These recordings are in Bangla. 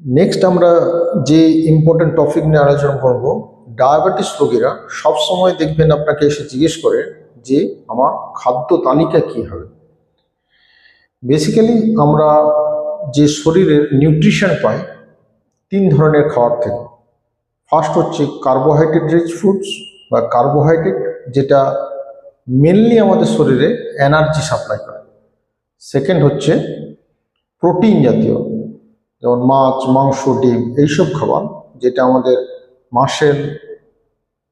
নেক্সট আমরা যে ইম্পর্টেন্ট টপিক নিয়ে আলোচনা করব ডায়াবেটিস রোগীরা সব সময় দেখবেন আপনাকে এসে জিজ্ঞেস করে যে আমার খাদ্য তালিকা কি হবে। বেসিক্যালি আমরা যে শরীরের নিউট্রিশন পাই, তিন ধরনের খাবার থেকে। ফার্স্ট হচ্ছে কার্বোহাইড্রেট রিচ ফুডস বা কার্বোহাইড্রেট যেটা মেনলি আমাদের শরীরে এনার্জি সাপ্লাই করে। সেকেন্ড হচ্ছে প্রোটিন জাতীয়। যেমন মাছ, মাংস, ডিম এইসব খাবার যেটা আমাদের মাসেল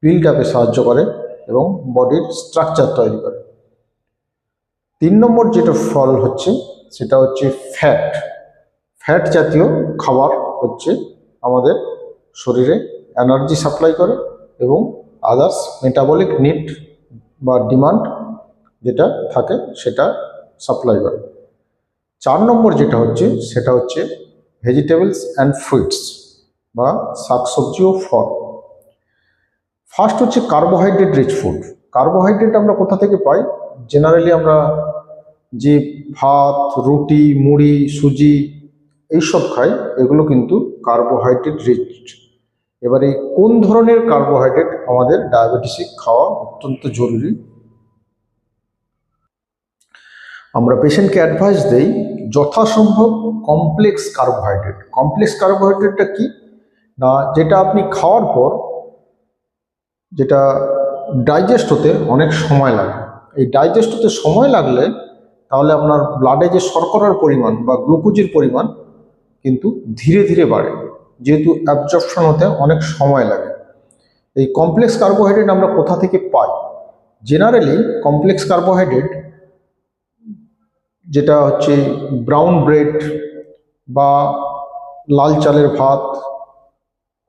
বিল্ড আপে সাহায্য করে এবং বডির স্ট্রাকচার তৈরি করে। তিন নম্বর যেটা ফল হচ্ছে সেটা হচ্ছে ফ্যাট ফ্যাট জাতীয় খাবার হচ্ছে আমাদের শরীরে এনার্জি সাপ্লাই করে এবং আদার্স মেটাবলিক নিড বা ডিমান্ড যেটা থাকে সেটা সাপ্লাই করে। চার নম্বর যেটা হচ্ছে সেটা হচ্ছে ভেজিটেবলস অ্যান্ড ফ্রুইটস বা শাকসবজি ও ফল। ফার্স্ট হচ্ছে কার্বোহাইড্রেট রিচ ফুড কার্বোহাইড্রেট আমরা কোথা থেকে পাই? জেনারেলি আমরা যে ভাত, রুটি, মুড়ি, সুজি এইসব খাই, এগুলো কিন্তু কার্বোহাইড্রেট রিচ এবারে কোন ধরনের কার্বোহাইড্রেট আমাদের ডায়াবেটিসে খাওয়া অত্যন্ত জরুরি? আমরা পেশেন্টকে অ্যাডভাইস দেই, যথাসম্ভব কমপ্লেক্স কার্বোহাইড্রেট কমপ্লেক্স কার্বোহাইড্রেটটা কি? না, যেটা আপনি খাওয়ার পর, যেটা ডাইজেস্ট হতে অনেক সময় লাগে। এই ডাইজেস্ট হতে সময় লাগলে, তাহলে আপনার ব্লাডে যে শর্করার পরিমাণ বা গ্লুকোজের পরিমাণ কিন্তু ধীরে ধীরে বাড়ে। যেহেতু অ্যাবজর্পশন হতে অনেক সময় লাগে। এই কমপ্লেক্স কার্বোহাইড্রেট আমরা কোথা থেকে পাই? জেনারেলি কমপ্লেক্স কার্বোহাইড্রেট যেটা হচ্ছে ব্রাউন ব্রেড বা লাল চালের ভাত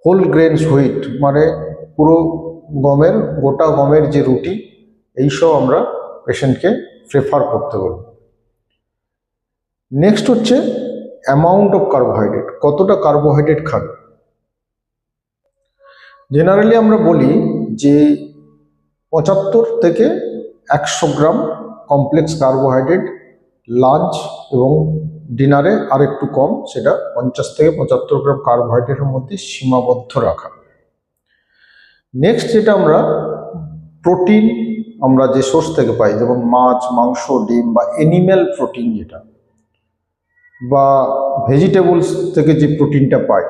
হোল গ্রেনস হুইট মানে পুরো গমের, গোটা গমের যে রুটি, এইসব আমরা পেশেন্টকে প্রেফার করতে বলি নেক্সট হচ্ছে অ্যামাউন্ট অফ কার্বোহাইড্রেট কতটা কার্বোহাইড্রেট খাবে? জেনারেলি আমরা বলি যে পঁচাত্তর থেকে একশো গ্রাম কমপ্লেক্স কার্বোহাইড্রেট লাঞ্চ এবং ডিনারে আর একটু কম, সেটা পঞ্চাশ থেকে পঁচাত্তর গ্রাম কার্বোহাইড্রেটের মধ্যে সীমাবদ্ধ রাখা। নেক্সট যেটা আমরা, প্রোটিন আমরা যে সোর্স থেকে পাই, যেমন মাছ, মাংস, ডিম বা এনিম্যাল প্রোটিন যেটা, বা ভেজিটেবলস থেকে যে প্রোটিনটা পাই,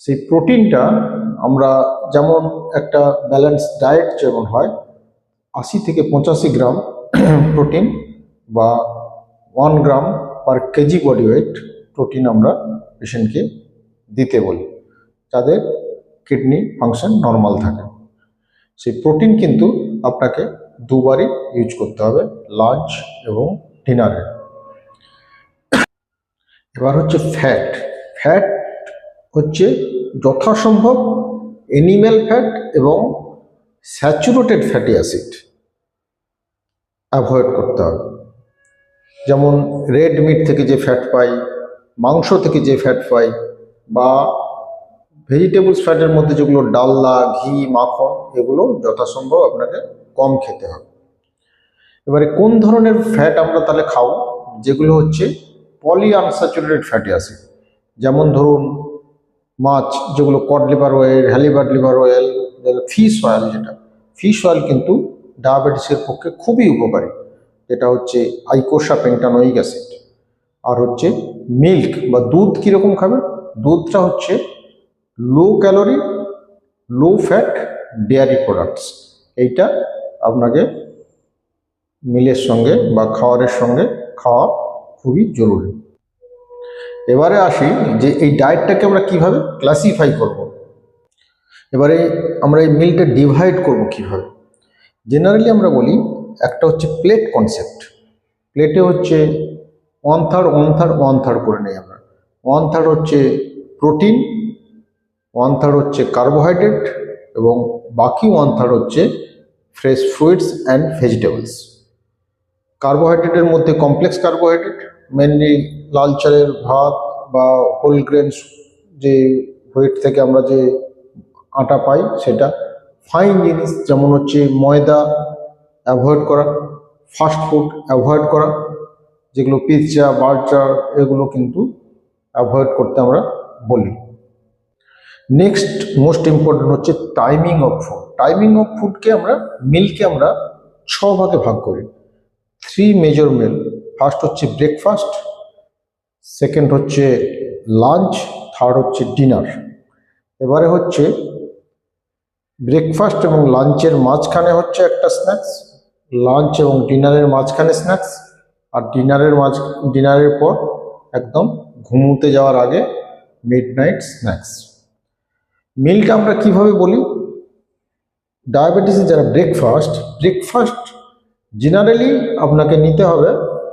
সেই প্রোটিনটা আমরা যেমন একটা ব্যালেন্স ডায়েট যেমন হয়, আশি থেকে পঁচাশি গ্রাম প্রোটিন বা one gram per KG body weight protein আমরা পেশেন্টকে দিতে বলি। যাদের কিডনি ফাংশন নর্মাল থাকে। সেই প্রোটিন কিন্তু আপনাকে দুবারই ইউজ করতে হবে লাঞ্চ এবং ডিনারে এবার হচ্ছে ফ্যাট ফ্যাট হচ্ছে যথাসম্ভব এনিম্যাল ফ্যাট এবং স্যাচুরেটেড ফ্যাটি অ্যাসিড অ্যাভয়েড করতে হবে। যেমন রেড মিট থেকে যে ফ্যাট পাই, মাংস থেকে যে ফ্যাট পাই, বা ভেজিটেবলস ফ্যাটের মধ্যে যেগুলো ডালনা, ঘি, মাখন, এগুলো যথাসম্ভব আপনাকে কম খেতে হবে। এবারে কোন ধরনের ফ্যাট আমরা তাহলে খাব? যেগুলো হচ্ছে পলি আনস্যাচুরেটেড ফ্যাটি অ্যাসিড যেমন ধরুন মাছ যেগুলো cod liver oil halibut liver oil fish oil যেটা ফিশ অয়েল কিন্তু ডায়াবেটিসের পক্ষে খুবই উপকারী। যেটা হচ্ছে আইকোসা পেন্টানোইক অ্যাসিড। আর হচ্ছে মিল্ক বা দুধ কীরকম খাবে? দুধটা হচ্ছে low calorie low fat dairy products এইটা আপনাকে মিলের সঙ্গে বা খাওয়ারের সঙ্গে খাওয়া খুবই জরুরি। এবারে আসি যে এই ডায়েটটাকে আমরা কীভাবে ক্লাসিফাই করব। এবারে আমরা এই মিলটা ডিভাইড করব কীভাবে? জেনারেলি আমরা বলি একটা হচ্ছে প্লেট কনসেপ্ট প্লেটে হচ্ছে one third one third one third করে নেই আমরা। ওয়ান থার্ড হচ্ছে প্রোটিন ওয়ান থার্ড হচ্ছে কার্বোহাইড্রেট এবং বাকি ওয়ান থার্ড হচ্ছে ফ্রেশ ফ্রুইটস অ্যান্ড ভেজিটেবলস কার্বোহাইড্রেটের মধ্যে কমপ্লেক্স কার্বোহাইড্রেট মেনলি লাল চালের ভাত বা হোল গ্রেনস যে হোয়েট থেকে আমরা যে আটা পাই সেটা। ফাইন জিনিস যেমন হচ্ছে ময়দা অ্যাভয়েড করা ফাস্ট ফুড অ্যাভয়েড করা, যেগুলো পিৎজা বার্গার, এগুলো কিন্তু অ্যাভয়েড করতে আমরা বলি। নেক্সট মোস্ট ইম্পর্টেন্ট হচ্ছে timing of food timing of ফুডকে আমরা মিলকে আমরা ছ ভাগে ভাগ করি। থ্রি মেজর মিল ফার্স্ট হচ্ছে ব্রেকফাস্ট সেকেন্ড হচ্ছে লাঞ্চ থার্ড হচ্ছে ডিনার এবারে হচ্ছে ব্রেকফাস্ট এবং লাঞ্চের মাঝখানে হচ্ছে একটা স্ন্যাক্স লাঞ্চ এবং ডিনারের মাঝখানে স্ন্যাক্স আর ডিনারের মাঝ ডিনারের পর একদম ঘুমোতে যাওয়ার আগে মিড নাইট স্ন্যাক্স মিলটা আমরা কীভাবে বলি? ডায়াবেটিসে যারা ব্রেকফাস্ট ব্রেকফাস্ট জেনারেলি আপনাকে নিতে হবে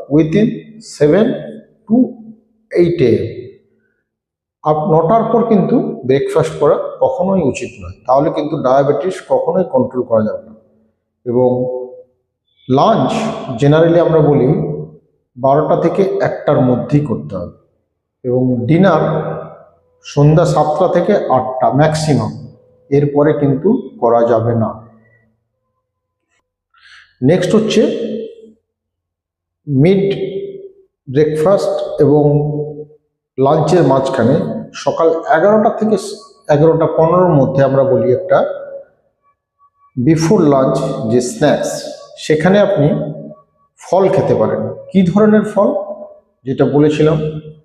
উইথিন সেভেন টু এইট এ আপ, নটার পর কিন্তু ব্রেকফাস্ট করা কখনোই উচিত নয়। তাহলে কিন্তু ডায়াবেটিস কখনোই কন্ট্রোল করা যাবে না। এবং লাঞ্চ জেনারেলি আমরা বলি বারোটা থেকে একটার মধ্যেই করতে হবে এবং ডিনার সন্ধ্যা সাতটা থেকে আটটা ম্যাক্সিমাম এরপরে কিন্তু করা যাবে না। নেক্সট হচ্ছে মিড ব্রেকফাস্ট এবং লাঞ্চের মাঝখানে সকাল এগারোটা থেকে এগারোটা পনেরোর মধ্যে আমরা বলি একটা বিফোর লাঞ্চ যে স্ন্যাক্স সেখানে আপনি ফল খেতে পারেন। কি ধরনের ফল? যেটা বলেছিলাম,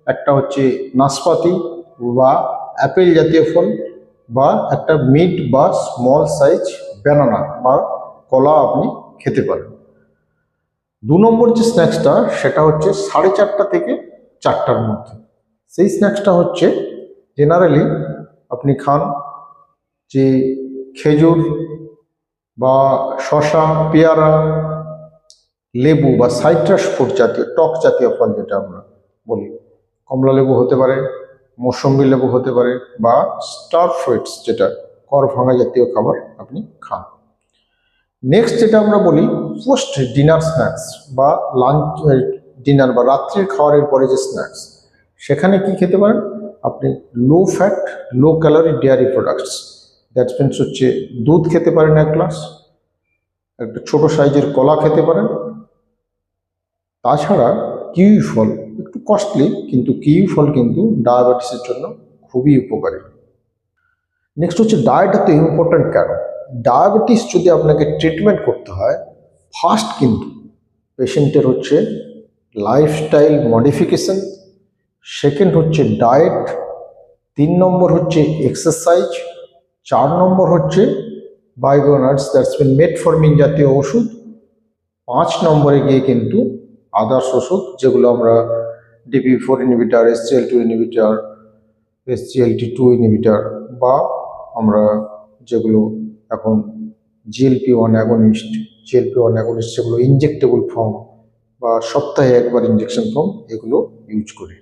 একটা হচ্ছে নাশপাতি বা অ্যাপেল জাতীয় ফল বা একটা মিড বা স্মল সাইজ ব্যানানা বা কলা আপনি খেতে পারেন। দু নম্বর যে স্ন্যাক্সটা, সেটা হচ্ছে সাড়ে চারটা থেকে চারটার মধ্যে। সেই স্ন্যাক্সটা হচ্ছে জেনারেলি আপনি খান যে খেজুর বা শশা পেয়ারা, লেবু বা সাইট্রাস ফ্রুট জাতীয়, টক জাতীয় ফল যেটা আমরা বলি। কমলা লেবু হতে পারে, মৌসম্বি লেবু হতে পারে বা স্টার ফ্রুইটস যেটা কর ভাঙা জাতীয় খাবার আপনি খান। নেক্সট যেটা আমরা বলি পোস্ট ডিনার স্ন্যাক্স বা লাঞ্চ ডিনার বা রাত্রির খাওয়ারের পরে যে স্ন্যাক্স সেখানে কি খেতে পারেন? আপনি low fat low calorie dairy products that means হচ্ছে দুধ খেতে পারেন এক গ্লাস একটা ছোট সাইজের কলা খেতে পারেন। তাছাড়া কিউই ফল, একটু কস্টলি কিন্তু কিউই ফল কিন্তু ডায়াবেটিসের জন্য খুবই উপকারী। নেক্সট হচ্ছে ডায়েট এত ইম্পর্ট্যান্ট কেন? ডায়াবেটিস যদি আপনাকে ট্রিটমেন্ট করতে হয় ফার্স্ট কিন্তু পেশেন্টের হচ্ছে লাইফস্টাইল মডিফিকেশন সেকেন্ড হচ্ছে ডায়েট তিন নম্বর হচ্ছে এক্সারসাইজ চার নম্বর হচ্ছে বাইগোনার্স দ্যাটস বিন মেটফরমিন জাতীয় ওষুধ। পাঁচ নম্বরে গিয়ে কিন্তু আদার্স ওষুধ, যেগুলো আমরা DP four inhibitor SGL two inhibitor SGLT two inhibitor বা আমরা যেগুলো এখন GLP one agonist GLP one agonist যেগুলো ইনজেক্টেবল ফর্ম বা সপ্তাহে একবার ইঞ্জেকশন ফর্ম এগুলো ইউজ করি।